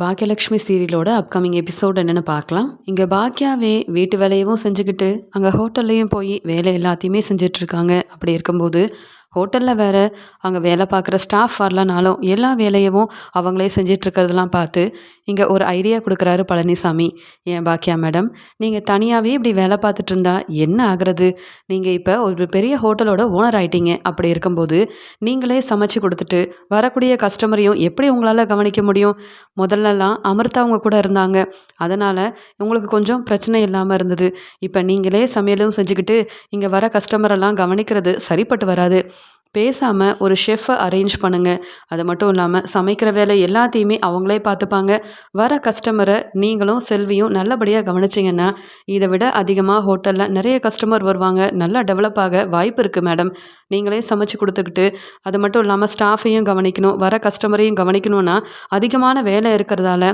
Bhagyalakshmi சீரியலோட upcoming episode என்னென்னு பார்க்கலாம். இங்கே பாக்கியாவே வீட்டு வேலையவும் செஞ்சுக்கிட்டு அங்கே ஹோட்டல்லையும் போய் வேலை எல்லாத்தையுமே செஞ்சிட்ருக்காங்க அப்படி இருக்கும்போது ஹோட்டலில் வேறு அங்கே வேலை பார்க்குற ஸ்டாஃப் வரலனாலும் எல்லா வேலையவும் அவங்களே செஞ்சிட்ருக்கிறதெல்லாம் பார்த்து இங்கே ஒரு ஐடியா கொடுக்குறாரு பழனிசாமி. ஏன் பாக்கியா மேடம் நீங்கள் தனியாகவே இப்படி வேலை பார்த்துட்டு இருந்தா என்ன ஆகிறது? நீங்கள் இப்போ ஒரு பெரிய ஹோட்டலோட ஓனர் ஆயிட்டீங்க. அப்படி இருக்கும்போது நீங்களே சமைச்சு கொடுத்துட்டு வரக்கூடிய கஸ்டமரையும் எப்படி உங்களால் கவனிக்க முடியும்? முதல்லலாம் அமிர்தா அவங்க கூட இருந்தாங்க. அதனால் உங்களுக்கு கொஞ்சம் பிரச்சனை இல்லாமல் இருந்தது. இப்போ நீங்களே சமையலும் செஞ்சுக்கிட்டு இங்கே வர கஸ்டமரெல்லாம் கவனிக்கிறது சரிப்பட்டு வராது. பேசாமல் ஒரு ஷெஃப்பை அரேஞ்ச் பண்ணுங்கள் அது மட்டும் இல்லாமல் சமைக்கிற வேலை எல்லாத்தையுமே அவங்களே பார்த்துப்பாங்க. வர கஸ்டமரை நீங்களும் செல்வியும் நல்லபடியாக கவனிச்சிங்கன்னா இதை விட அதிகமாக ஹோட்டலில் நிறைய கஸ்டமர் வருவாங்க. நல்லா டெவலப் ஆக வாய்ப்பு இருக்குது மேடம் நீங்களே சமைச்சு கொடுத்துக்கிட்டு அது மட்டும் இல்லாமல் ஸ்டாஃபையும் கவனிக்கணும். வர கஸ்டமரையும் கவனிக்கணும்னா அதிகமான வேலை இருக்கிறதால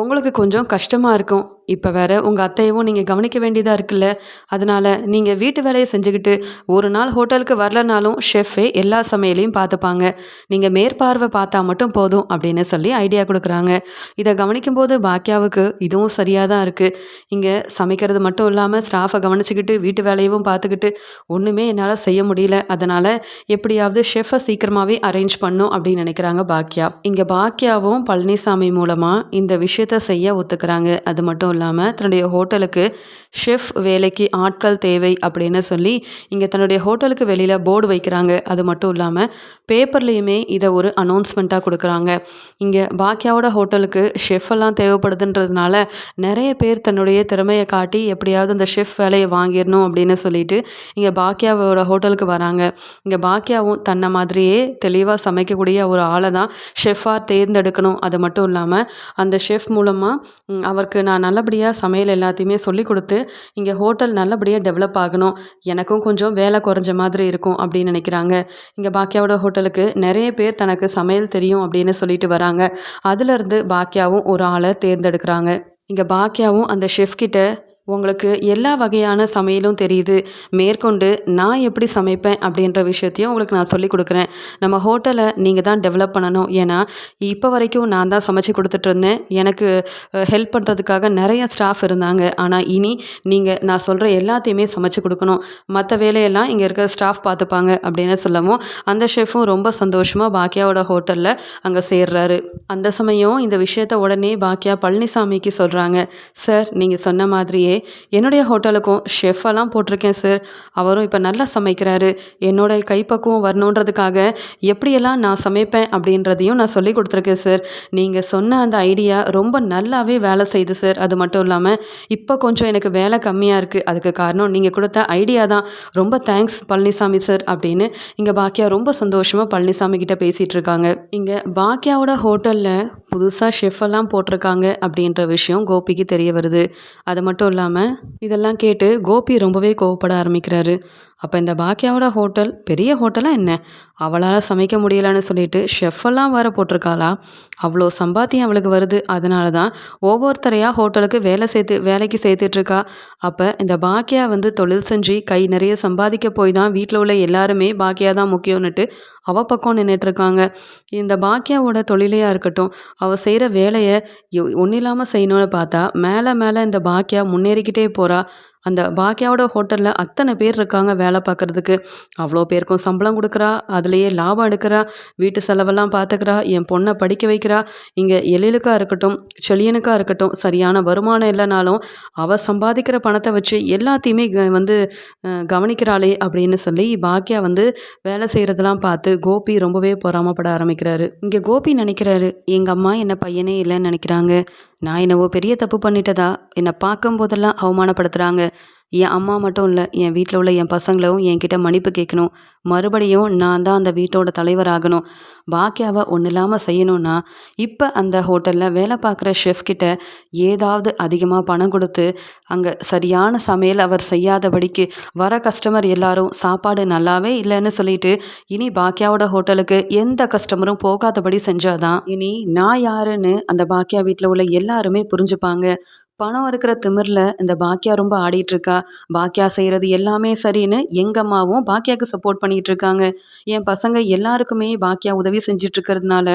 உங்களுக்கு கொஞ்சம் கஷ்டமாக இருக்கும். இப்போ வேற உங்கள் அத்தையவும் நீங்கள் கவனிக்க வேண்டியதாக இருக்குல்ல. அதனால் நீங்கள் வீட்டு வேலையை செஞ்சுக்கிட்டு ஒரு நாள் ஹோட்டலுக்கு வரலனாலும் ஷெஃபே எல்லா சமையலையும் பார்த்துப்பாங்க. நீங்கள் மேற்பார்வை பார்த்தா மட்டும் போதும் அப்படின்னு சொல்லி ஐடியா கொடுக்குறாங்க. இதை கவனிக்கும் போது பாக்கியாவுக்கு இதுவும் சரியாக தான் இருக்குது இங்கே சமைக்கிறது மட்டும் இல்லாமல் ஸ்டாஃபை கவனிச்சுக்கிட்டு வீட்டு வேலையவும் பார்த்துக்கிட்டு ஒன்றுமே என்னால் செய்ய முடியல. அதனால் எப்படியாவது ஷெஃபை சீக்கிரமாகவே அரேஞ்ச் பண்ணும் அப்படின்னு நினைக்கிறாங்க பாக்கியா இங்கே பாக்கியாவும் பழனிசாமி மூலமாக இந்த விஷயத்த செய்ய ஒத்துக்கிறாங்க. அது மட்டும் இல்லாமல் தன்னுடைய ஹோட்டலுக்கு ஷெஃப் வேலைக்கு ஆட்கள் தேவை அப்படின்னு சொல்லி இங்கே தன்னுடைய ஹோட்டலுக்கு வெளியில் போர்டு வைக்கிறாங்க. அது மட்டும் இல்லாமல் பேப்பர்லேயுமே இதை ஒரு அனௌன்ஸ்மெண்ட்டாக கொடுக்குறாங்க. இங்கே பாக்கியாவோட ஹோட்டலுக்கு ஷெஃப் எல்லாம் தேவைப்படுதுன்றதுனால நிறைய பேர் தன்னுடைய திறமையை காட்டி எப்படியாவது அந்த ஷெஃப் வேலையை வாங்கிடணும் அப்படின்னு சொல்லிட்டு இங்கே பாக்கியாவோட ஹோட்டலுக்கு வராங்க. இங்கே பாக்கியாவும் தன்னை மாதிரியே தெளிவாக சமைக்கக்கூடிய ஒரு ஆளை தான் ஷெஃபாக தேர்ந்தெடுக்கணும். அது மட்டும் இல்லாமல் அந்த ஷெஃப் மூலமாக அவருக்கு நான் நல்லபடியாக சமையல் எல்லாத்தையுமே சொல்லி கொடுத்து இங்கே ஹோட்டல் நல்லபடியாக டெவலப் ஆகணும். எனக்கும் கொஞ்சம் வேலை குறைஞ்ச மாதிரி இருக்கும் அப்படின்னு நினைக்கிறாங்க. இங்கே பாக்கியாவோட ஹோட்டலுக்கு நிறைய பேர் தனக்கு சமையல் தெரியும் அப்படின்னு சொல்லிட்டு வராங்க. அதுலேருந்து பாக்கியாவும் ஒரு ஆளை தேர்ந்தெடுக்கிறாங்க. இங்கே பாக்கியாவும் அந்த ஷெஃப்கிட்ட உங்களுக்கு எல்லா வகையான சமையலும் தெரியுது. மேற்கொண்டு நான் எப்படி சமைப்பேன் அப்படின்ற விஷயத்தையும் உங்களுக்கு நான் சொல்லி கொடுக்குறேன். நம்ம ஹோட்டலை நீங்கள் தான் டெவலப் பண்ணணும். ஏன்னா இப்போ வரைக்கும் நான் தான் சமைச்சு கொடுத்துட்ருந்தேன் எனக்கு ஹெல்ப் பண்ணுறதுக்காக நிறைய ஸ்டாஃப் இருந்தாங்க. ஆனால் இனி நீங்கள் நான் சொல்கிற எல்லாத்தையுமே சமைச்சு கொடுக்கணும். மற்ற வேலையெல்லாம் இங்கே இருக்கிற ஸ்டாஃப் பார்த்துப்பாங்க அப்படின்னு சொல்லவும் அந்த ஷெஃபும் ரொம்ப சந்தோஷமாக பாக்கியாவோட ஹோட்டலில் அங்கே சேர்றாரு. அந்த சமயம் இந்த விஷயத்த உடனே பாக்கியா பழனிசாமிக்கு சொல்கிறாங்க சார் நீங்கள் சொன்ன மாதிரியே என்னுடைய ஹோட்டலுக்கும் ஷெஃபெல்லாம் போட்டிருக்கேன் சார் அவரும் இப்போ நல்லா சமைக்கிறாரு. என்னோட கைப்பக்குவம் வரணுன்றதுக்காக எப்படியெல்லாம் நான் சமைப்பேன் அப்படின்றதையும் நான் சொல்லி கொடுத்துருக்கேன் சார் நீங்கள் சொன்ன அந்த ஐடியா ரொம்ப நல்லாவே வேலை செய்யுது சார் அது மட்டும் இல்லாமல் இப்போ கொஞ்சம் எனக்கு வேலை கம்மியாக இருக்குது அதுக்கு காரணம் நீங்கள் கொடுத்த ஐடியா தான். ரொம்ப தேங்க்ஸ் பழனிசாமி சார் அப்படின்னு இங்கே பாக்கியா ரொம்ப சந்தோஷமாக பழனிசாமி கிட்டே பேசிகிட்டு இருக்காங்க. இங்கே பாக்கியாவோட ஹோட்டலில் புதுசாக ஷெஃபெல்லாம் போட்டிருக்காங்க அப்படின்ற விஷயம் கோபிக்கு தெரிய வருது. அது மட்டும் இல்லாமல் இதெல்லாம் கேட்டு கோபி ரொம்பவே கோவப்பட ஆரம்பிக்கிறாரு. அப்போ இந்த பாக்கியாவோட ஹோட்டல் பெரிய ஹோட்டலாக என்ன? அவளால் சமைக்க முடியலன்னு சொல்லிட்டு ஷெஃபெல்லாம் வர போட்டிருக்காளா? அவ்வளோ சம்பாத்தியம் அவளுக்கு வருது. அதனால தான் ஒவ்வொருத்தரையாக ஹோட்டலுக்கு வேலை சேர்த்து வேலைக்கு சேர்த்துட்ருக்கா. அப்போ இந்த பாக்கியா வந்து தொழில் செஞ்சு கை நிறைய சம்பாதிக்க போய் தான் வீட்டில் உள்ள எல்லாருமே பாக்கியா தான் முக்கியம்னுட்டு அவள் பக்கம் நின்றுட்டுருக்காங்க இந்த பாக்கியாவோட தொழிலையாக இருக்கட்டும் அவள் செய்கிற வேலையை ஒன்றும் இல்லாமல் செய்யணும்னு பார்த்தா மேலே மேலே இந்த பாக்கியா முன்னேறிக்கிட்டே போகிறா அந்த பாக்கியாவோட ஹோட்டலில் அத்தனை பேர் இருக்காங்க வேலை பார்க்குறதுக்கு. அவ்வளோ பேருக்கும் சம்பளம் கொடுக்குறா அதுலேயே லாபம் எடுக்கிறா வீட்டு செலவெல்லாம் பார்த்துக்கிறா என் பொண்ணை படிக்க வைக்கிறா. இங்கே எழிலுக்காக இருக்கட்டும் செழியனுக்காக இருக்கட்டும் சரியான வருமானம் இல்லைனாலும் அவள் சம்பாதிக்கிற பணத்தை வச்சு எல்லாத்தையுமே வந்து கவனிக்கிறாளே அப்படின்னு சொல்லி பாக்கியா வந்து வேலை செய்கிறதெல்லாம் பார்த்து கோபி ரொம்பவே பொறாமப்பட ஆரம்பிக்கிறாரு. இங்கே கோபி நினைக்கிறாரு எங்கள் அம்மா என்ன பையனே இல்லைன்னு நினைக்கிறாங்க. நான் என்னவோ பெரிய தப்பு பண்ணிட்டதா? என்னை பார்க்கும் போதெல்லாம் அவமானப்படுத்துகிறாங்க என் அம்மா மட்டும் இல்லை என் வீட்டில் உள்ள என் பசங்களும் என்கிட்ட மன்னிப்பு கேட்கணும் மறுபடியும் நான் தான் அந்த வீட்டோட தலைவராகணும் பாக்கியாவை ஒன்றும் இல்லாமல் செய்யணும்னா இப்போ அந்த ஹோட்டலில் வேலை பார்க்குற ஷெஃப்கிட்ட ஏதாவது அதிகமாக பணம் கொடுத்து அங்கே சரியான சமையல் அவர் செய்யாதபடிக்கு வர கஸ்டமர் எல்லாரும் சாப்பாடு நல்லாவே இல்லைன்னு சொல்லிட்டு இனி பாக்கியாவோட ஹோட்டலுக்கு எந்த கஸ்டமரும் போகாதபடி செஞ்சாதான் இனி நான் யாருன்னு அந்த பாக்கியா வீட்டில் உள்ள எல்லாருமே புரிஞ்சுப்பாங்க. பணம் இருக்கிற திமிரில் இந்த பாக்கியா ரொம்ப ஆடிட்டுருக்கா. பாக்கியா செய்கிறது எல்லாமே சரின்னு எங்கள் அம்மாவும் பாக்கியாவுக்கு சப்போர்ட் பண்ணிகிட்டு இருக்காங்க என் பசங்க எல்லாருக்குமே பாக்கியா உதவி செஞ்சுட்டு இருக்கிறதுனால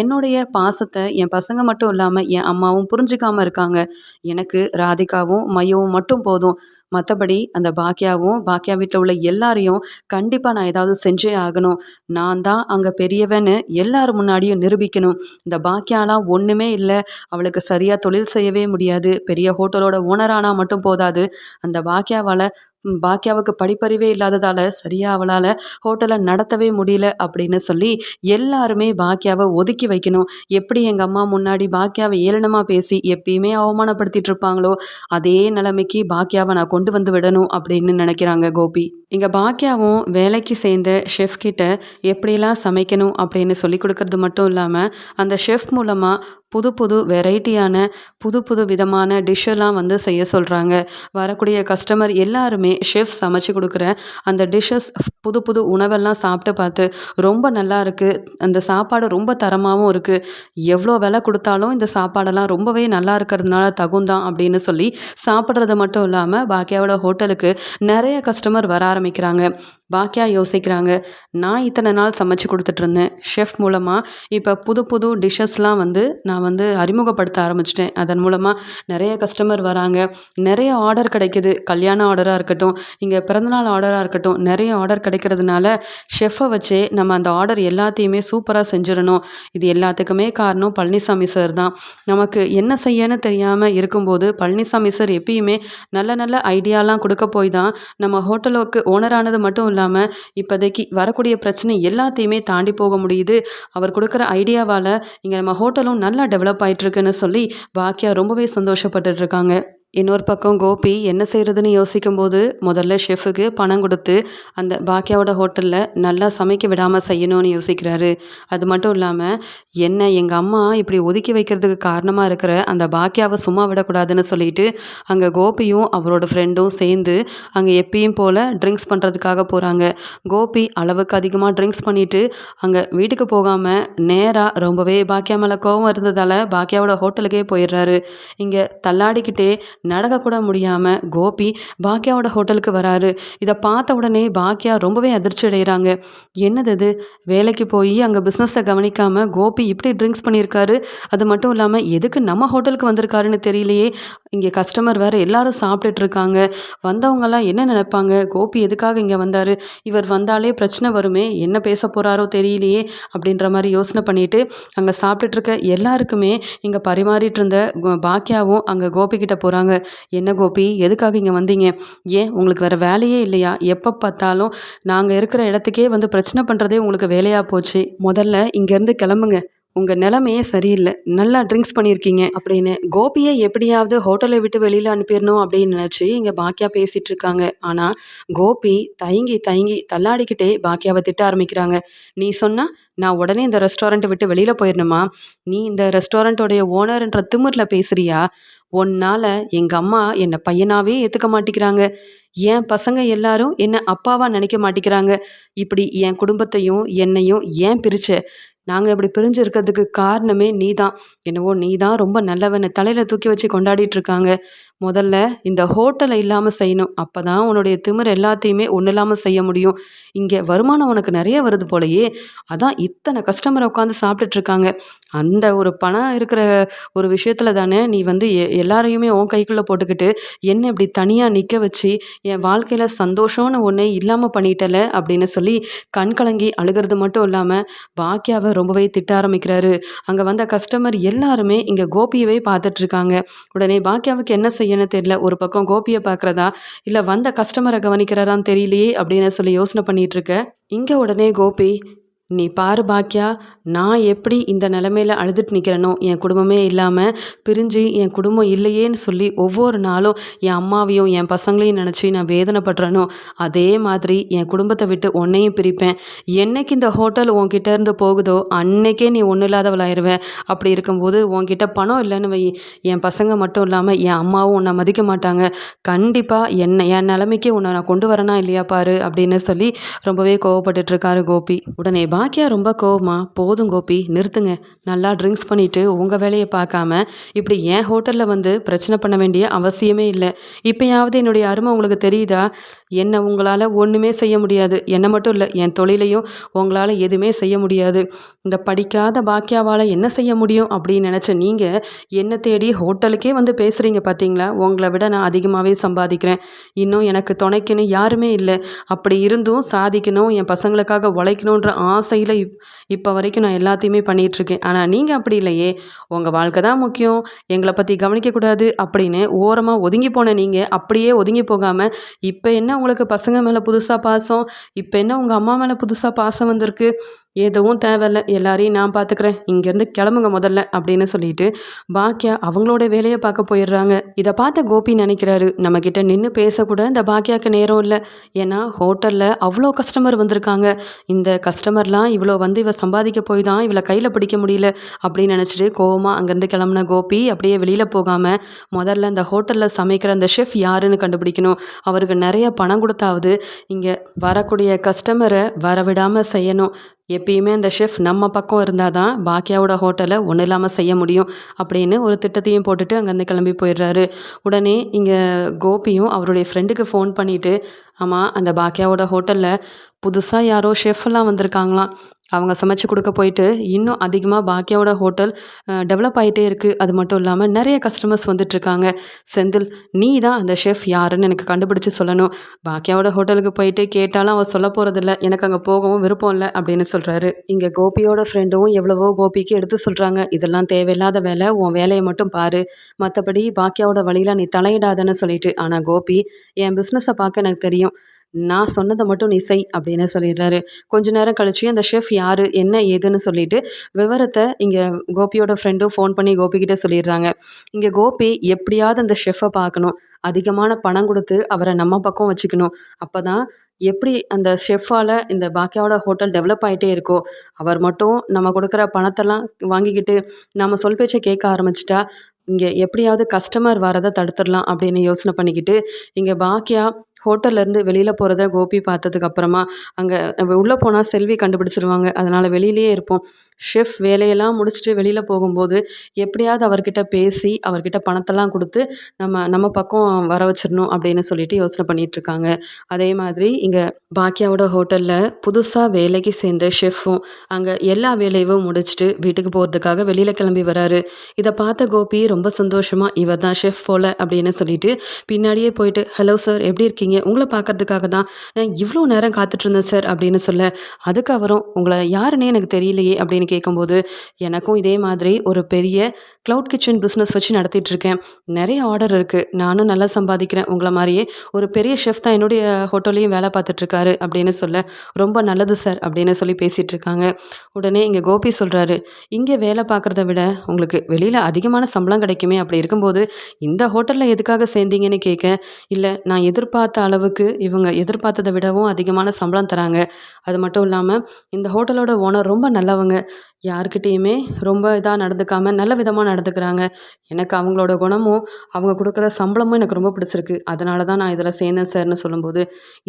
என்னுடைய பாசத்தை என் பசங்க மட்டும் இல்லாமல் என் அம்மாவும் புரிஞ்சுக்காம இருக்காங்க. எனக்கு ராதிகாவும் மையவும் மட்டும் போதும். மற்றபடி அந்த பாக்கியாவும் பாக்கியா வீட்டில் உள்ள எல்லாரையும் கண்டிப்பாக நான் ஏதாவது செஞ்சே ஆகணும். நான் தான் அங்கே பெரியவன்னு எல்லார் முன்னாடியும் நிரூபிக்கணும். இந்த பாக்கியாலாம் ஒன்றுமே இல்லை. அவளுக்கு சரியாக தொழில் செய்யவே முடியாது. பெரிய ஹோட்டலோட ஓனரானா மட்டும் போதாது. அந்த பாக்கியாவால் பாக்கியாவுக்கு படிப்பறிவே இல்லாததால் சரியாக அவளால் ஹோட்டலை நடத்தவே முடியல அப்படின்னு சொல்லி எல்லாருமே பாக்கியாவை ஒதுக்கி வைக்கணும். எப்படி எங்கள் அம்மா முன்னாடி பாக்கியாவை ஏளனமாக பேசி எப்பயுமே அவமானப்படுத்திட்டு இருப்பாங்களோ அதே நிலைமைக்கு பாக்கியாவை நான் கொண்டு வந்து விடணும் அப்படின்னு நினைக்கிறாங்க கோபி. இங்கே பாக்கியாவும் வேலைக்கு சேர்ந்த ஷெஃப் கிட்ட எப்படிலாம் சமைக்கணும் அப்படின்னு சொல்லி கொடுக்கறது மட்டும் இல்லாமல் அந்த ஷெஃப் மூலமாக புது புது வெரைட்டியான புது புது விதமான டிஷ்ஷெல்லாம் வந்து செய்ய சொல்கிறாங்க வரக்கூடிய கஸ்டமர் எல்லாருமே ஷெஃப் சமைச்சு கொடுக்குற அந்த டிஷ்ஷஸ் புது புது உணவெல்லாம் சாப்பிட்டு பார்த்து ரொம்ப நல்லா இருக்குது அந்த சாப்பாடு ரொம்ப தரமாகவும் இருக்குது எவ்வளோ விலை கொடுத்தாலும் இந்த சாப்பாடெல்லாம் ரொம்பவே நல்லா இருக்கிறதுனால தகுந்தான் அப்படின்னு சொல்லி சாப்பிட்றது மட்டும் இல்லாமல் பாக்கியாவோட ஹோட்டலுக்கு நிறைய கஸ்டமர் வர ஆரம்பிக்கிறாங்க. பாக்கியா யோசிக்கிறாங்க நான் இத்தனை நாள் சமைச்சு கொடுத்துட்ருந்தேன் ஷெஃப் மூலமாக இப்போ புது புது டிஷ்ஷஸ்லாம் வந்து நான் நான் வந்து அறிமுகப்படுத்த ஆரம்பிச்சிட்டேன். அதன் மூலமாக நிறைய கஸ்டமர் வராங்க. நிறைய ஆர்டர் கிடைக்குது. கல்யாண ஆர்டராக இருக்கட்டும் இங்கே பிறந்தநாள் ஆர்டராக இருக்கட்டும் நிறைய ஆர்டர் கிடைக்கிறதுனால ஷெஃபை வச்சே நம்ம அந்த ஆர்டர் எல்லாத்தையுமே சூப்பராக செஞ்சிடணும். இது எல்லாத்துக்குமே காரணம் பழனிசாமி சார் தான். நமக்கு என்ன செய்யன்னு தெரியாமல் இருக்கும்போது பழனிசாமி சார் எப்பயுமே நல்ல நல்ல ஐடியாலாம் கொடுக்க போய் தான் நம்ம ஹோட்டலுக்கு ஓனரானது மட்டும் இல்லாமல் இப்போதைக்கு வரக்கூடிய பிரச்சனை எல்லாத்தையுமே தாண்டி போக முடியுது. அவர் கொடுக்குற ஐடியாவால் இங்கே நம்ம ஹோட்டலும் நல்லா டெவலப் ஆயிட்டிருக்குன்னு சொல்லி பாக்கியா ரொம்பவே சந்தோஷப்பட்டுட்ருக்காங்க இன்னொரு பக்கம் கோபி என்ன செய்கிறதுன்னு யோசிக்கும்போது முதல்ல ஷெஃபுக்கு பணம் கொடுத்து அந்த பாக்கியாவோட ஹோட்டலில் நல்லா சமைக்க விடாமல் செய்யணும்னு யோசிக்கிறாரு. அது மட்டும் இல்லாமல் என்ன எங்கள் அம்மா இப்படி ஒதுக்கி வைக்கிறதுக்கு காரணமாக இருக்கிற அந்த பாக்கியாவை சும்மா விடக்கூடாதுன்னு சொல்லிட்டு அங்கே கோபியும் அவரோட ஃப்ரெண்டும் சேர்ந்து அங்கே எப்பயும் போல் ட்ரிங்க்ஸ் பண்ணுறதுக்காக போகிறாங்க கோபி அளவுக்கு அதிகமாக ட்ரிங்க்ஸ் பண்ணிவிட்டு அங்கே வீட்டுக்கு போகாமல் நேராக ரொம்பவே பாக்கியா மேலே கோவம் இருந்ததால் பாக்கியாவோட ஹோட்டலுக்கே போயிடுறாரு. இங்கே தள்ளாடிக்கிட்டே நடக்கக்கூட முடியாமல் கோபி பாக்கியாவோட ஹோட்டலுக்கு வராரு. இதை பார்த்த உடனே பாக்கியா ரொம்பவே அதிர்ச்சி அடைகிறாங்க. என்னது இது? வேலைக்கு போய் அங்கே பிஸ்னஸை கவனிக்காமல் கோபி இப்படி ட்ரிங்க்ஸ் பண்ணியிருக்காரு? அது மட்டும் இல்லாமல் எதுக்கு நம்ம ஹோட்டலுக்கு வந்திருக்காருன்னு தெரியலையே. இங்கே கஸ்டமர் வேறு எல்லாரும் சாப்பிட்டுட்டு இருக்காங்க. வந்தவங்கெல்லாம் என்ன நினைப்பாங்க? கோபி எதுக்காக இங்கே வந்தார்? இவர் வந்தாலே பிரச்சனை வருமே என்ன பேச போகிறாரோ தெரியலையே அப்படின்ற மாதிரி யோசனை பண்ணிட்டு அங்கே சாப்பிட்டுட்டு இருக்க எல்லாருக்குமே இங்கே பரிமாறிட்டு இருந்த பாக்கியாவும் அங்கே கோபிக்கிட்ட போகிறாங்க போகிறாங்க என்ன கோபி எதுக்காக இங்கே வந்தீங்க? ஏன் உங்களுக்கு வேறு வேலையே இல்லையா? எப்போ பார்த்தாலும் நாங்கள் இருக்கிற இடத்துக்கே வந்து பிரச்சனை பண்ணுறதே உங்களுக்கு வேலையாக போச்சு. முதல்ல இங்கேருந்து கிளம்புங்க. உங்கள் நிலமையே சரியில்லை. நல்லா ட்ரிங்க்ஸ் பண்ணியிருக்கீங்க அப்படின்னு கோபியை எப்படியாவது ஹோட்டலை விட்டு வெளியில் அனுப்பிடணும் அப்படின்னு நினச்சி இங்கே பாக்கியா பேசிகிட்டு இருக்காங்க. ஆனால் கோபி தயங்கி தயங்கி தள்ளாடிக்கிட்டே பாக்கியாவை திட்ட ஆரம்பிக்கிறாங்க. நீ சொன்னால் நான் உடனே இந்த ரெஸ்டாரண்ட்டை விட்டு வெளியில் போயிடணுமா? நீ இந்த ரெஸ்டாரண்ட்டோடைய ஓனர்ன்ற திமிரில் பேசுகிறியா உன்னால் எங்கள் அம்மா என்னை பையனாகவே ஏற்றுக்க மாட்டேங்கிறாங்க. என் பசங்க எல்லாரும் என்னை அப்பாவா நினைக்க மாட்டேங்கிறாங்க. இப்படி என் குடும்பத்தையும் என்னையும் ஏன் பிரிச்ச? நாங்கள் இப்படி பிரிஞ்சு இருக்கிறதுக்கு காரணமே நீ தான் என்னவோ நீ தான் ரொம்ப நல்லவனை தலையில் தூக்கி வச்சு கொண்டாடிட்டு இருக்காங்க முதல்ல இந்த ஹோட்டலை இல்லாமல் செய்யணும். அப்போ தான் உன்னுடைய திமிர் எல்லாத்தையுமே ஒன்றும் இல்லாமல் செய்ய முடியும். இங்கே வருமானம் உனக்கு நிறைய வருது போலயே. அதான் இத்தனை கஸ்டமரை உட்காந்து சாப்பிட்டுட்ருக்காங்க அந்த ஒரு பணம் இருக்கிற ஒரு விஷயத்தில் தானே நீ வந்து எ எல்லாரையுமே உன் கைக்குள்ளே போட்டுக்கிட்டு என்ன இப்படி தனியாக நிற்க வச்சு என் வாழ்க்கையில் சந்தோஷம்னு ஒன்றே இல்லாமல் பண்ணிட்டல அப்படின்னு சொல்லி கண் கலங்கி அழுகிறது மட்டும் இல்லாமல் பாக்கியாவை ரொம்பவே திட்ட ஆரம்பிக்கிறாரு. அங்கே வந்த கஸ்டமர் எல்லாருமே இங்கே கோபியவே பார்த்துட்ருக்காங்க. உடனே பாக்கியாவுக்கு என்ன செய்யணும்னு தெரியல ஒரு பக்கம் கோபியை பார்க்குறதா இல்லை வந்த கஸ்டமரை கவனிக்கிறாரான்னு தெரியலையே அப்படின்னு சொல்லி யோசனை பண்ணிகிட்ருக்க இங்கே உடனே கோபி நீ பாரு பாக்கியா நான் எப்படி இந்த நிலமையில அழுதுட்டு நிற்கிறேனோ என் குடும்பமே இல்லாமல் பிரிஞ்சு என் குடும்பம் இல்லையேன்னு சொல்லி ஒவ்வொரு நாளும் என் அம்மாவையும் என் பசங்களையும் நினச்சி நான் வேதனைப்படுறேனோ அதே மாதிரி என் குடும்பத்தை விட்டு உன்னையும் பிரிப்பேன். என்னைக்கு இந்த ஹோட்டல் உன்கிட்ட இருந்து போகுதோ அன்னைக்கே நீ ஒன்றும் இல்லாதவளாயிருவ அப்படி இருக்கும்போது உன்கிட்ட பணம் இல்லைன்னு வை. என் பசங்க மட்டும் இல்லாமல் என் அம்மாவும் உன்னை மதிக்க மாட்டாங்க. கண்டிப்பாக என்ன என் நிலைமைக்கு உன்னை நான் கொண்டு வரனா இல்லையா பாரு அப்படின்னு சொல்லி ரொம்பவே கோவப்பட்டுட்ருக்காரு கோபி. உடனே பாக்கியா ரொம்ப கோவமா போதும் கோபி நிறுத்துங்க. நல்லா ட்ரிங்க்ஸ் பண்ணிவிட்டு உங்கள் வேலையை பார்க்காம இப்படி என் ஹோட்டலில் வந்து பிரச்சனை பண்ண வேண்டிய அவசியமே இல்லை. இப்போயாவது என்னுடைய அருமை உங்களுக்கு தெரியுதா? என்ன உங்களால் ஒன்றுமே செய்ய முடியாது. என்ன மட்டும் இல்லை என் தொழிலையும் உங்களால் எதுவுமே செய்ய முடியாது. இந்த படிக்காத பாக்கியாவால் என்ன செய்ய முடியும்? அப்படின்னு நினச்ச நீங்கள் என்ன தேடி ஹோட்டலுக்கே வந்து பேசுகிறீங்க பார்த்தீங்களா உங்களை விட நான் அதிகமாகவே சம்பாதிக்கிறேன். இன்னும் எனக்கு துணைக்குன்னு யாருமே இல்லை. அப்படி இருந்தும் சாதிக்கணும் என் பசங்களுக்காக உழைக்கணுன்ற ஆசை ஆசையில் இப் இப்போ வரைக்கும் நான் எல்லாத்தையுமே பண்ணிகிட்ருக்கேன் ஆனால் நீங்கள் அப்படி இல்லையே. உங்கள் வாழ்க்கை தான் முக்கியம். எங்களை பற்றி கவனிக்கக்கூடாது அப்படின்னு ஓரமாக ஒதுங்கி போன நீங்கள் அப்படியே ஒதுங்கி போகாமல் இப்போ என்ன உங்களுக்கு பசங்க மேலே புதுசாக பாசம்? இப்போ என்ன உங்கள் அம்மா மேலே புதுசாக பாசம் வந்திருக்கு? எதுவும் தேவையில்ல. எல்லாரையும் நான் பார்த்துக்கிறேன் இங்கேருந்து கிளம்புங்க முதல்ல அப்படின்னு சொல்லிட்டு பாக்கியா அவங்களோட வேலையை பார்க்க போயிடுறாங்க. இதை பார்த்த கோபி நினைக்கிறாரு. நம்மக்கிட்ட நின்று பேசக்கூட இந்த பாக்கியாவுக்கு நேரம் இல்லை. ஏன்னா ஹோட்டலில் அவ்வளோ கஸ்டமர் வந்திருக்காங்க. இந்த கஸ்டமர்லாம் இவ்வளோ வந்து இவ சம்பாதிக்க போய் தான் இவளை கையில் பிடிக்க முடியல அப்படின்னு நினச்சிட்டு கோவமாக அங்கேருந்து கிளம்புன கோபி அப்படியே வெளியில் போகாமல் முதல்ல இந்த ஹோட்டலில் சமைக்கிற அந்த ஷெஃப் யாருன்னு கண்டுபிடிக்கணும். அவருக்கு நிறைய பணம் கொடுத்தாவது இங்கே வரக்கூடிய கஸ்டமரை வரவிடாமல் செய்யணும். எப்பயுமே அந்த ஷெஃப் நம்ம பக்கம் இருந்தால் தான் பாக்கியாவோட ஹோட்டலை ஒன்றும் இல்லாமல் செய்ய முடியும் அப்படின்னு ஒரு திட்டத்தையும் போட்டுட்டு அங்கேருந்து கிளம்பி போயிடுறாரு. உடனே இங்கே கோபியும் அவருடைய ஃப்ரெண்டுக்கு ஃபோன் பண்ணிவிட்டு ஆமாம் அந்த பாக்கியாவோட ஹோட்டலில் புதுசாக யாரோ ஷெஃப்லாம் வந்திருக்காங்களாம். அவங்க சமைச்சு கொடுக்க போயிட்டு இன்னும் அதிகமாக பாக்கியாவோட ஹோட்டல் டெவலப் ஆகிட்டே இருக்குது அது மட்டும் இல்லாமல் நிறைய கஸ்டமர்ஸ் வந்துட்டுருக்காங்க செந்தில் நீ தான் அந்த ஷெஃப் யாருன்னு எனக்கு கண்டுபிடிச்சி சொல்லணும். பாக்கியாவோட ஹோட்டலுக்கு போயிட்டு கேட்டாலும் அவள் சொல்ல போகிறதில்ல எனக்கு அங்கே போகவும் விருப்பம் இல்லை அப்படின்னு சொல்கிறாரு இங்கே கோபியோட ஃப்ரெண்டும் எவ்வளவோ கோபிக்கு எடுத்து சொல்கிறாங்க இதெல்லாம் தேவையில்லாத வேலை. உன் வேலையை மட்டும் பாரு. மற்றபடி பாக்கியாவோட வழியில் நீ தலையிடாதன்னு சொல்லிட்டு. ஆனால் கோபி என் பிஸ்னஸை பார்க்க எனக்கு தெரியும். நான் சொன்னதை மட்டும் நீ செய் அப்படின்னு சொல்லிடுறாரு. கொஞ்ச நேரம் கழிச்சு அந்த ஷெஃப் யார் என்ன ஏதுன்னு சொல்லிட்டு விவரத்தை இங்கே கோபியோட ஃப்ரெண்டும் ஃபோன் பண்ணி கோபிக்கிட்ட சொல்லிடுறாங்க. இங்கே கோபி எப்படியாவது அந்த ஷெஃபை பார்க்கணும். அதிகமான பணம் கொடுத்து அவரை நம்ம பக்கம் வச்சுக்கணும். அப்போ தான் எப்படி அந்த ஷெஃபால் இந்த பாக்கியாவோட ஹோட்டல் டெவலப் ஆகிட்டே இருக்கோ அவர் மட்டும் நம்ம கொடுக்குற பணத்தெல்லாம் வாங்கிக்கிட்டு நம்ம சொல் பேச்சை கேட்க ஆரம்பிச்சிட்டா இங்கே எப்படியாவது கஸ்டமர் வரதை தடுத்துடலாம் அப்படின்னு யோசனை பண்ணிக்கிட்டு இங்கே பாக்கியா ஹோட்டல்லேருந்து வெளியில் போகிறத கோபி பார்த்ததுக்கு அப்புறமா அங்கே உள்ளே போனால் செல்வி கண்டுபிடிச்சிருவாங்க. அதனால் வெளியிலேயே இருப்போம். ஷெஃப் வேலையெல்லாம் முடிச்சுட்டு வெளியில் போகும்போது எப்படியாவது அவர்கிட்ட பேசி அவர்கிட்ட பணத்தெல்லாம் கொடுத்து நம்ம நம்ம பக்கம் வர வச்சிடணும் அப்படின்னு சொல்லிட்டு யோசனை பண்ணிகிட்ருக்காங்க அதே மாதிரி இங்கே பாக்கியாவோட ஹோட்டலில் புதுசாக வேலைக்கு சேர்ந்த ஷெஃப்பும் அங்கே எல்லா வேலையும் முடிச்சுட்டு வீட்டுக்கு போகிறதுக்காக வெளியில் கிளம்பி வராரு. இதை பார்த்த கோபி ரொம்ப சந்தோஷமாக இவர் தான் ஷெஃப் போல் அப்படின்னு சொல்லிட்டு பின்னாடியே போயிட்டு ஹலோ சார் எப்படி இருக்கீங்க? உங்களை பார்க்கறதுக்காக தான் நான் இவ்வளோ நேரம் காத்துட்ருந்தேன் சார் அப்படின்னு சொல்ல அதுக்கு அவரும் உங்களை யாருன்னே எனக்கு தெரியலையே அப்படின்னு கேட்கும்போது எனக்கும் இதே மாதிரி ஒரு பெரிய க்ளவுட் கிச்சன் பிஸ்னஸ் வச்சு நடத்திட்டுருக்கேன். நிறைய ஆர்டர் இருக்குது நானும் நல்லா சம்பாதிக்கிறேன். உங்களை மாதிரியே ஒரு பெரிய ஷெஃப் தான் என்னுடைய ஹோட்டல்லையும் வேலை பார்த்துட்ருக்காரு அப்படின்னு சொல்ல ரொம்ப நல்லது சார் அப்படின்னு சொல்லி பேசிகிட்டு இருக்காங்க உடனே இங்கே கோபி சொல்கிறாரு இங்கே வேலை பார்க்குறத விட உங்களுக்கு வெளியில் அதிகமான சம்பளம் கிடைக்குமே அப்படி இருக்கும்போது இந்த ஹோட்டலில் எதுக்காக சேர்ந்தீங்கன்னு கேட்க இல்லை நான் எதிர்பார்த்த அளவுக்கு இவங்க எதிர்பார்த்ததை விடவும் அதிகமான சம்பளம் தராங்க. அது மட்டும் இல்லாமல் இந்த ஹோட்டலோட ஓனர் ரொம்ப நல்லவங்க. யாருக்கிட்டேயுமே ரொம்ப இதாக நடந்துக்காமல் நல்ல விதமாக நடந்துக்கிறாங்க. எனக்கு அவங்களோட குணமும் அவங்க கொடுக்குற சம்பளமும் எனக்கு ரொம்ப பிடிச்சிருக்கு. அதனால தான் நான் இதில் சேர்ந்தேன் சார்னு சொல்லும்போது.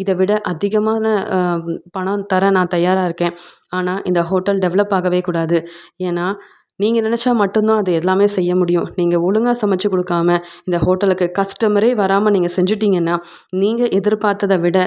இதை விட அதிகமான பணம் தர நான் தயாராக இருக்கேன். ஆனால் இந்த ஹோட்டல் டெவலப் ஆகவே கூடாது. ஏன்னா நீங்கள் நினச்சா மட்டும்தான் அது எல்லாமே செய்ய முடியும். நீங்கள் ஒழுங்காக சமைச்சு கொடுக்காம இந்த ஹோட்டலுக்கு கஸ்டமரே வராமல் நீங்கள் செஞ்சுட்டிங்கன்னா நீங்கள் எதிர்பார்த்ததை விட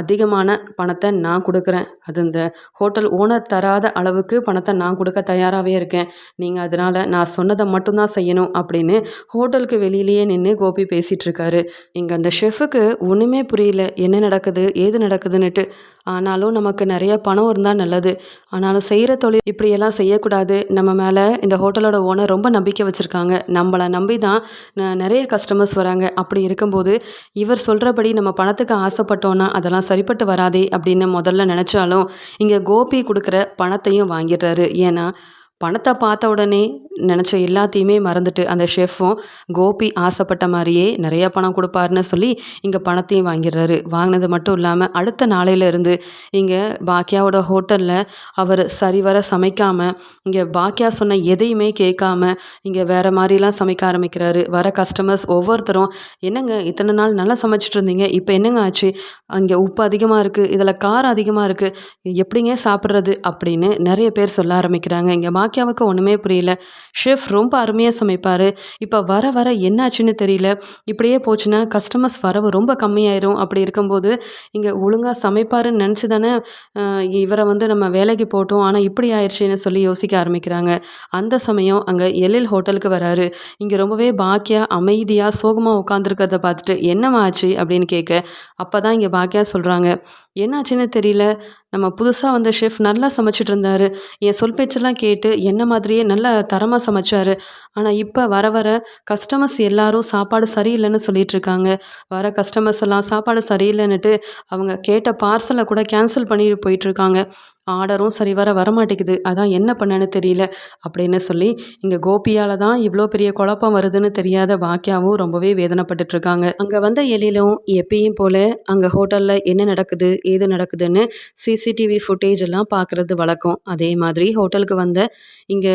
அதிகமான பணத்தை நான் கொடுக்குறேன். அது இந்த ஹோட்டல் ஓனர் தராத அளவுக்கு பணத்தை நான் கொடுக்க தயாராகவே இருக்கேன். நீங்கள் அதனால் நான் சொன்னதை மட்டும்தான் செய்யணும் அப்படின்னு ஹோட்டலுக்கு வெளியிலேயே நின்று கோபி பேசிகிட்ருக்காரு இங்கே அந்த ஷெஃபுக்கு ஒன்றுமே புரியல. என்ன நடக்குது? ஏது நடக்குதுன்னுட்டு. ஆனாலும் நமக்கு நிறைய பணம் இருந்தால் நல்லது. ஆனாலும் செய்கிற தொழில் இப்படியெல்லாம் செய்யக்கூடாது. நம்ம மேலே இந்த ஹோட்டலோட ஓனர் ரொம்ப நம்பிக்கை வச்சுருக்காங்க. நம்மளை நம்பி தான் நிறைய கஸ்டமர்ஸ் வராங்க. அப்படி இருக்கும்போது இவர் சொல்கிறபடி நம்ம பணத்துக்கு ஆசைப்பட்டோன்னா அதெல்லாம் சரிப்பட்டு வராதே அப்படின்னு முதல்ல நினச்சாலும் இங்கே கோபி கொடுக்குற பணத்தையும் வாங்கிடுறாரு. ஏன்னா பணத்தை பார்த்த உடனே நினச்ச எல்லாத்தையுமே மறந்துட்டு அந்த ஷெஃப்பும் கோபி ஆசைப்பட்ட மாதிரியே நிறைய பணம் கொடுப்பாருன்னு சொல்லி இங்கே பணத்தையும் வாங்கிடுறாரு. வாங்கினது மட்டும் இல்லாமல் அடுத்த நாளையிலேருந்து இங்கே பாக்கியாவோட ஹோட்டலில் அவர் சரிவர சமைக்காமல் இங்கே பாக்கியா சொன்ன எதையுமே கேட்காம இங்கே வேறு மாதிரிலாம் சமைக்க ஆரம்பிக்கிறாரு. வர கஸ்டமர்ஸ் ஒவ்வொருத்தரும் என்னங்க இத்தனை நாள் நல்லா சமைச்சிட்டு இருந்தீங்க? இப்போ என்னங்க ஆச்சு? அங்கே உப்பு அதிகமாக இருக்குது இதில் காரம் அதிகமாக இருக்குது எப்படிங்க சாப்பிட்றது? அப்படின்னு நிறைய பேர் சொல்ல ஆரம்பிக்கிறாங்க. இங்கே பாக்கியாவுக்கு ஒன்றுமே புரியல. ஷெஃப் ரொம்ப அருமையாக சமைப்பார். இப்போ வர வர என்னாச்சுன்னு தெரியல. இப்படியே போச்சுன்னா கஸ்டமர்ஸ் வரவு ரொம்ப கம்மியாயிரும். அப்படி இருக்கும்போது இங்கே ஒழுங்காக சமைப்பாருன்னு நினச்சி தானே இவரை வந்து நம்ம வேலைக்கு போட்டோம். ஆனால் இப்படி ஆயிடுச்சுன்னு சொல்லி யோசிக்க ஆரம்பிக்கிறாங்க. அந்த சமயம் அங்கே எழில் ஹோட்டலுக்கு வராரு. இங்கே ரொம்பவே பாக்கியா அமைதியாக சோகமாக உட்காந்துருக்கிறத பார்த்துட்டு என்னம்மா ஆச்சு அப்படின்னு கேட்க அப்போ தான் இங்கே பாக்கியா சொல்கிறாங்க என்னாச்சுன்னு தெரியல. நம்ம புதுசாக வந்த ஷெஃப் நல்லா சமைச்சிட்டு இருந்தாரு. என் சொல் பேச்செல்லாம் கேட்டு என்ன மாதிரியே நல்லா தரமாக சமைச்சாரு. ஆனால் இப்போ வர வர கஸ்டமர்ஸ் எல்லாரும் சாப்பாடு சரியில்லைன்னு சொல்லிட்டு இருக்காங்க. வர கஸ்டமர்ஸ் எல்லாம் சாப்பாடு சரியில்லைன்னுட்டு அவங்க கேட்ட பார்சலை கூட கேன்சல் பண்ணிட்டு போயிட்டுருக்காங்க ஆர்டரும் சரி வர வரமாட்டேங்குது. அதான் என்ன பண்ணேன்னு தெரியல. அப்படின்னு சொல்லி இங்கே கோபியால் தான் இவ்வளோ பெரிய குழப்பம் வருதுன்னு தெரியாத பாக்கியாவும் ரொம்பவே வேதனைப்பட்டுட்ருக்காங்க. அங்கே வந்த எழிலும் எப்பயும் போல் அங்கே ஹோட்டலில் என்ன நடக்குது ஏது நடக்குதுன்னு சிசிடிவி ஃபுட்டேஜ் எல்லாம் பார்க்குறது வழக்கம். அதே மாதிரி ஹோட்டலுக்கு வந்த இங்கே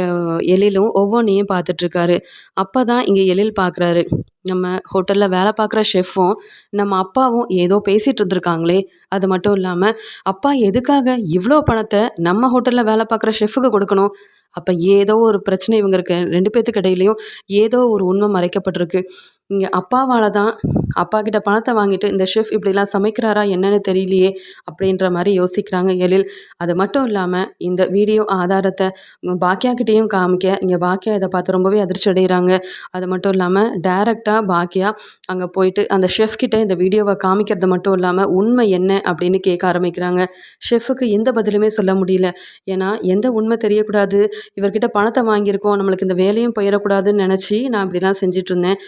எழிலும் ஒவ்வொன்றையும் பார்த்துட்ருக்காரு. அப்போ தான் இங்கே எழில் பார்க்குறாரு நம்ம ஹோட்டலில் வேலை பார்க்குற ஷெஃப்பும் நம்ம அப்பாவும் ஏதோ பேசிகிட்டு இருந்திருக்காங்களே. அது மட்டும் இல்லாமல் அப்பா எதுக்காக இவ்வளோ பணத்தை நம்ம ஹோட்டலில் வேலை பார்க்குற ஷெஃபுக்கு கொடுக்கணும்? அப்போ ஏதோ ஒரு பிரச்சனை இவங்க இருக்க. ரெண்டு பேர்த்துக்கு இடையிலையும் ஏதோ ஒரு உண்மை மறைக்கப்பட்டிருக்கு. இங்கே அப்பாவால் தான் அப்பா கிட்ட பணத்தை வாங்கிட்டு இந்த ஷெஃப் இப்படிலாம் சமைக்கிறாரா என்னன்னு தெரியலையே அப்படின்ற மாதிரி யோசிக்கிறாங்க எழில். அது மட்டும் இல்லாமல் இந்த வீடியோ ஆதாரத்தை பாக்கியா கிட்டேயும் காமிக்க இங்கே பாக்கியா இதை பார்த்து ரொம்பவே அதிர்ச்சி அடைகிறாங்க. அது மட்டும் இல்லாமல் டைரெக்டாக பாக்கியா அங்கே போயிட்டு அந்த ஷெஃப் கிட்ட இந்த வீடியோவை காமிக்கிறது மட்டும் இல்லாமல் உண்மை என்ன அப்படின்னு கேட்க ஆரம்பிக்கிறாங்க. ஷெஃபுக்கு எந்த பதிலுமே சொல்ல முடியல. ஏன்னா எந்த உண்மை தெரியக்கூடாது. இவர்கிட்ட பணத்தை வாங்கியிருக்கோம் நம்மளுக்கு இந்த வேலையும் போயிடக்கூடாதுன்னு நினச்சி நான் இப்படிலாம் செஞ்சுட்டு இருந்தேன்.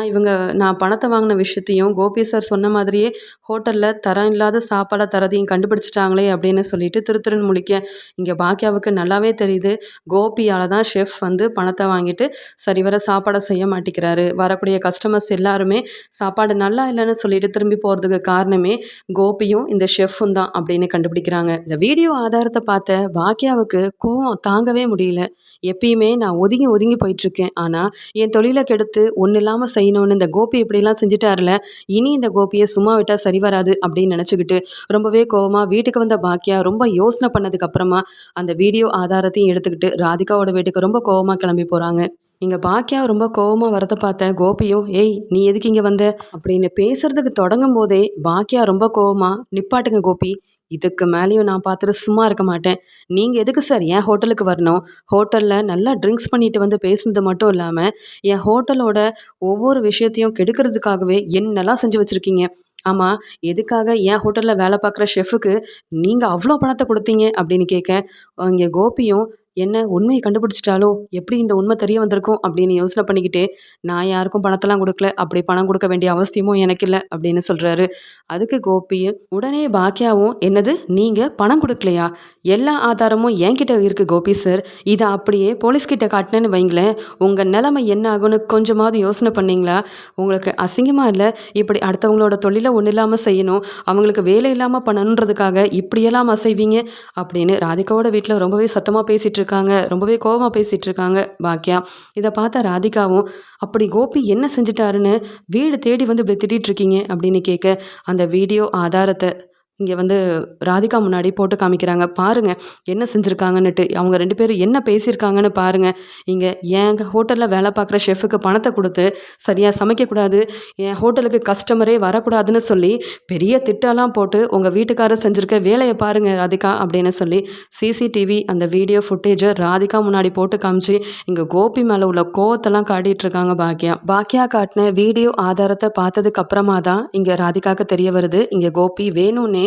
ஆனால் இவங்க நான் பணத்தை வாங்கின விஷயத்தையும் கோபி சார் சொன்ன மாதிரியே ஹோட்டலில் தரம் இல்லாத சாப்பாடை தரதையும் கண்டுபிடிச்சிட்டாங்களே அப்படின்னு சொல்லிட்டு திருத்திருன் முழிக்க. இங்கே பாக்கியாவுக்கு நல்லாவே தெரியுது. கோபியால் தான் ஷெஃப் வந்து பணத்தை வாங்கிட்டு சரிவர சாப்பாடை செய்ய மாட்டேங்கிறாரு வரக்கூடிய கஸ்டமர்ஸ் எல்லாருமே சாப்பாடு நல்லா இல்லைன்னு சொல்லிட்டு திரும்பி போகிறதுக்கு காரணமே கோபியும் இந்த ஷெஃப்பும் தான் அப்படின்னு கண்டுபிடிக்கிறாங்க. இந்த வீடியோ ஆதாரத்தை பார்த்த பாக்கியாவுக்கு கோவம் தாங்கவே முடியல. எப்பயுமே நான் ஒதுங்கி ஒதுங்கி போயிட்டுருக்கேன் ஆனால் என் தொழிலை கெடுத்து ஒன்றும் இல்லாமல் செய்யணும்னு இந்த கோபி இப்படிலாம் செஞ்சுட்டார்ல இனி இந்த கோபியை சும்மா விட்டால் சரி வராது அப்படின்னு நினச்சிக்கிட்டு ரொம்பவே கோவமாக வீட்டுக்கு வந்த பாக்கியா ரொம்ப யோசனை பண்ணதுக்கப்புறமா அந்த வீடியோ ஆதாரத்தையும் எடுத்துக்கிட்டு ராதிகாவோட வீட்டுக்கு ரொம்ப கோவமாக கிளம்பி போகிறாங்க இங்கே பாக்கியா ரொம்ப கோவமாக வரத பார்த்தேன் கோபியும் ஏய் நீ எதுக்கு இங்கே வந்த? அப்படின்னு பேசுறதுக்கு தொடங்கும் போதே பாக்கியா ரொம்ப கோவமாக நிப்பாட்டுங்க கோபி இதுக்கு மேலேயும் நான் பார்த்துட்டு சும்மா இருக்க மாட்டேன். நீங்கள் எதுக்கு சார் என் ஹோட்டலுக்கு வரணும்? ஹோட்டலில் நல்லா ட்ரிங்க்ஸ் பண்ணிட்டு வந்து பேசுனது மட்டும் இல்லாமல் என் ஹோட்டலோட ஒவ்வொரு விஷயத்தையும் கெடுக்கிறதுக்காகவே என்னெல்லாம் செஞ்சு வச்சுருக்கீங்க? ஆமாம் எதுக்காக என் ஹோட்டலில் வேலை பார்க்குற ஷெஃபுக்கு நீங்கள் அவ்வளோ பணத்தை கொடுத்தீங்க அப்படின்னு கேட்க இங்கே கோபியும் என்ன உண்மையை கண்டுபிடிச்சிட்டாலோ? எப்படி இந்த உண்மை தெரிய வந்திருக்கும்? அப்படின்னு யோசனை பண்ணிக்கிட்டே நான் யாருக்கும் பணத்தெல்லாம் கொடுக்கல அப்படி பணம் கொடுக்க வேண்டிய அவசியமும் எனக்கு இல்லை அப்படின்னு சொல்கிறாரு அதுக்கு கோபியும் உடனே பாக்கியாவும் என்னது நீங்கள் பணம் கொடுக்கலையா? எல்லா ஆதாரமும் என்கிட்ட இருக்குது கோபி சார் இதை அப்படியே போலீஸ்கிட்ட காட்டினேன்னு வைங்களேன் உங்கள் நிலைமை என்ன ஆகும்னு கொஞ்சமாவது யோசனை பண்ணீங்களா? உங்களுக்கு அசிங்கமாக இல்லை? இப்படி அடுத்தவங்களோட தொழிலை ஒன்றும் இல்லாமல் செய்யணும் அவங்களுக்கு வேலை இல்லாமல் பண்ணணுன்றதுக்காக இப்படியெல்லாம் அசைவீங்க? அப்படின்னு ராதிகாவோட வீட்டில் ரொம்பவே சத்தமாக பேசிட்டு இருக்காங்க ரொம்பவே கோபமாக பேசிகிட்டு இருக்காங்க பாக்கியா இதை பார்த்த ராதிகாவும் அப்படி கோபி என்ன செஞ்சிட்டாருன்னு வீடு தேடி வந்து இப்படி திட்டிகிட்டு இருக்கீங்க அப்படின்னு கேட்க அந்த வீடியோ ஆதாரத்தை இங்கே வந்து ராதிகா முன்னாடி போட்டு காமிக்கிறாங்க. பாருங்கள் என்ன செஞ்சுருக்காங்கன்னுட்டு. அவங்க ரெண்டு பேரும் என்ன பேசியிருக்காங்கன்னு பாருங்கள் இங்கே என் ஹோட்டலில் வேலை பார்க்குற ஷெஃபுக்கு பணத்தை கொடுத்து சரியாக சமைக்கக்கூடாது. என் ஹோட்டலுக்கு கஸ்டமரே வரக்கூடாதுன்னு சொல்லி பெரிய திட்டம்லாம் போட்டு உங்கள் வீட்டுக்காரர் செஞ்சுருக்க வேலையை பாருங்கள் ராதிகா அப்படின்னு சொல்லி சிசிடிவி அந்த வீடியோ ஃபுட்டேஜை ராதிகா முன்னாடி போட்டு காமிச்சு இங்கே கோபி மேலே உள்ள கோவத்தெல்லாம் காட்டிகிட்ருக்காங்க பாக்கியா பாக்கியா காட்டின வீடியோ ஆதாரத்தை பார்த்ததுக்கு அப்புறமா தான் இங்கே ராதிகாவுக்கு தெரிய வருது. இங்கே கோபி வேணும்னே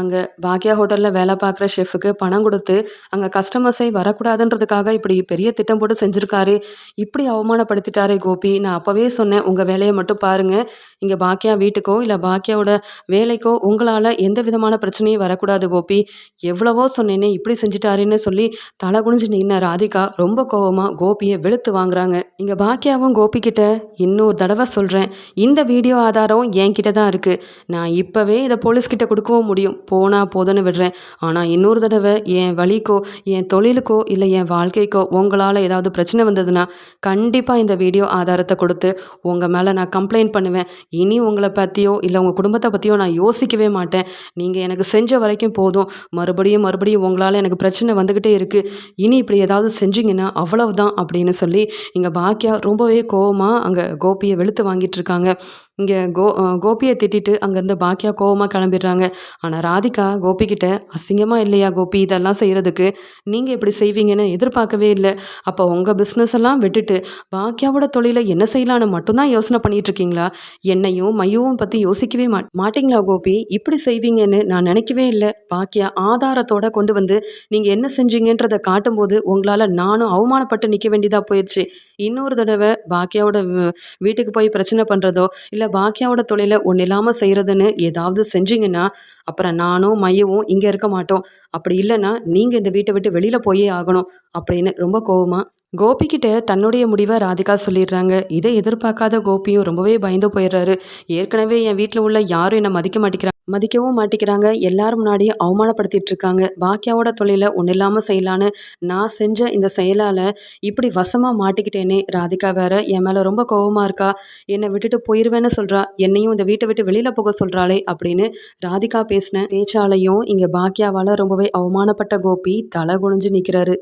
அங்கே பாக்யா ஹோட்டலில் வேலை பார்க்குற ஷெஃபுக்கு பணம் கொடுத்து அங்கே கஸ்டமர்ஸை வரக்கூடாதுன்றதுக்காக இப்படி பெரிய திட்டம் போட்டு செஞ்சுருக்காரு. இப்படி அவமானப்படுத்திட்டாரே கோபி. நான் அப்போவே சொன்னேன் உங்கள் வேலையை மட்டும் பாருங்கள் இங்கே பாக்யா வீட்டுக்கோ இல்லை பாக்யாவோட வேலைக்கோ உங்களால் எந்த விதமான பிரச்சனையும் வரக்கூடாது கோபி. எவ்வளவோ சொன்னேனே இப்படி செஞ்சுட்டாருன்னு சொல்லி தலை குனிஞ்சு நின்ன ராதிகா ரொம்ப கோவமாக கோபியை வெளுத்து வாங்குறாங்க. இங்கே பாக்யாவும் கோபி கிட்ட இன்னொரு தடவை சொல்கிறேன் இந்த வீடியோ ஆதாரம் என்கிட்ட தான் இருக்குது நான் இப்போவே இதை போலீஸ்கிட்ட கொடுக்கவும் முடியும். போனால் போதுன்னு விடுறேன். ஆனால் இன்னொரு தடவை என் வழிக்கோ என் தொழிலுக்கோ இல்லை என் வாழ்க்கைக்கோ உங்களால் ஏதாவது பிரச்சனை வந்ததுன்னா கண்டிப்பாக இந்த வீடியோ ஆதாரத்தை கொடுத்து உங்கள் மேலே நான் கம்ப்ளைண்ட் பண்ணுவேன். இனி உங்களை பற்றியோ இல்லை உங்கள் குடும்பத்தை பற்றியோ நான் யோசிக்கவே மாட்டேன். நீங்கள் எனக்கு செஞ்ச வரைக்கும் போதும். மறுபடியும் மறுபடியும் உங்களால் எனக்கு பிரச்சனை வந்துக்கிட்டே இருக்குது இனி இப்படி ஏதாவது செஞ்சீங்கன்னா அவ்வளவுதான் அப்படின்னு சொல்லி இங்கே பாக்கியா ரொம்பவே கோவமாக அங்கே கோபியை வெளுத்து வாங்கிட்டு இருக்காங்க. இங்கே கோ கோபியை திட்டிட்டு அங்கேருந்து பாக்கியா கோவமாக கிளம்பிடுறாங்க. ஆனால் ராதிகா கோபிக்கிட்ட அசிங்கமாக இல்லையா கோபி? இதெல்லாம் செய்கிறதுக்கு நீங்கள் இப்படி செய்வீங்கன்னு எதிர்பார்க்கவே இல்லை. அப்போ உங்கள் பிஸ்னஸ் எல்லாம் விட்டுட்டு பாக்கியாவோட தொழிலை என்ன செய்யலான்னு மட்டும்தான் யோசனை பண்ணிகிட்ருக்கீங்களா? என்னையும் மையவும் பற்றி யோசிக்கவே மா மாட்டிங்களா கோபி? இப்படி செய்வீங்கன்னு நான் நினைக்கவே இல்லை. பாக்கியா ஆதாரத்தோட கொண்டு வந்து நீங்கள் என்ன செஞ்சீங்கன்றதை காட்டும்போது உங்களால் நானும் அவமானப்பட்டு நிற்க வேண்டியதாக போயிடுச்சு இன்னொரு தடவை பாக்கியாவோட வீட்டுக்கு போய் பிரச்சனை பண்ணுறதோ இல்லை இல்லை பாக்கியாவோட தொழிலை ஒன்றும் இல்லாமல் செய்கிறதுன்னு ஏதாவது செஞ்சீங்கன்னா அப்புறம் நானும் மையவும் இங்கே இருக்க மாட்டோம். அப்படி இல்லைன்னா நீங்கள் இந்த வீட்டை விட்டு வெளியில் போயே ஆகணும் அப்படின்னு ரொம்ப கோவமாக கோபிக்கிட்ட தன்னுடைய முடிவை ராதிகா சொல்லிடுறாங்க. இதை எதிர்பார்க்காத கோபியும் ரொம்பவே பயந்து போயிடுறாரு. ஏற்கனவே என் வீட்டில் உள்ள யாரும் என்னை மதிக்க மாட்டேங்கிறாங்க. மதிக்கவும் மாட்டிக்கிறாங்க. எல்லாரும் முன்னாடியும் அவமானப்படுத்திட்டு இருக்காங்க பாக்கியாவோட தொழிலை ஒன்றும் இல்லாமல் செய்யலான்னு நான் செஞ்ச இந்த செயலால் இப்படி வசமாக மாட்டிக்கிட்டேனே. ராதிகா வேற என் மேலே ரொம்ப கோபமாக இருக்கா? என்னை விட்டுட்டு போயிடுவேன்னு சொல்கிறா என்னையும் இந்த வீட்டை விட்டு வெளியில் போக சொல்கிறாளே அப்படின்னு ராதிகா பேசின பேச்சாலையும் இங்கே பாக்கியாவால் ரொம்பவே அவமானப்பட்ட கோபி தலை குனிஞ்சு நிற்கிறாரு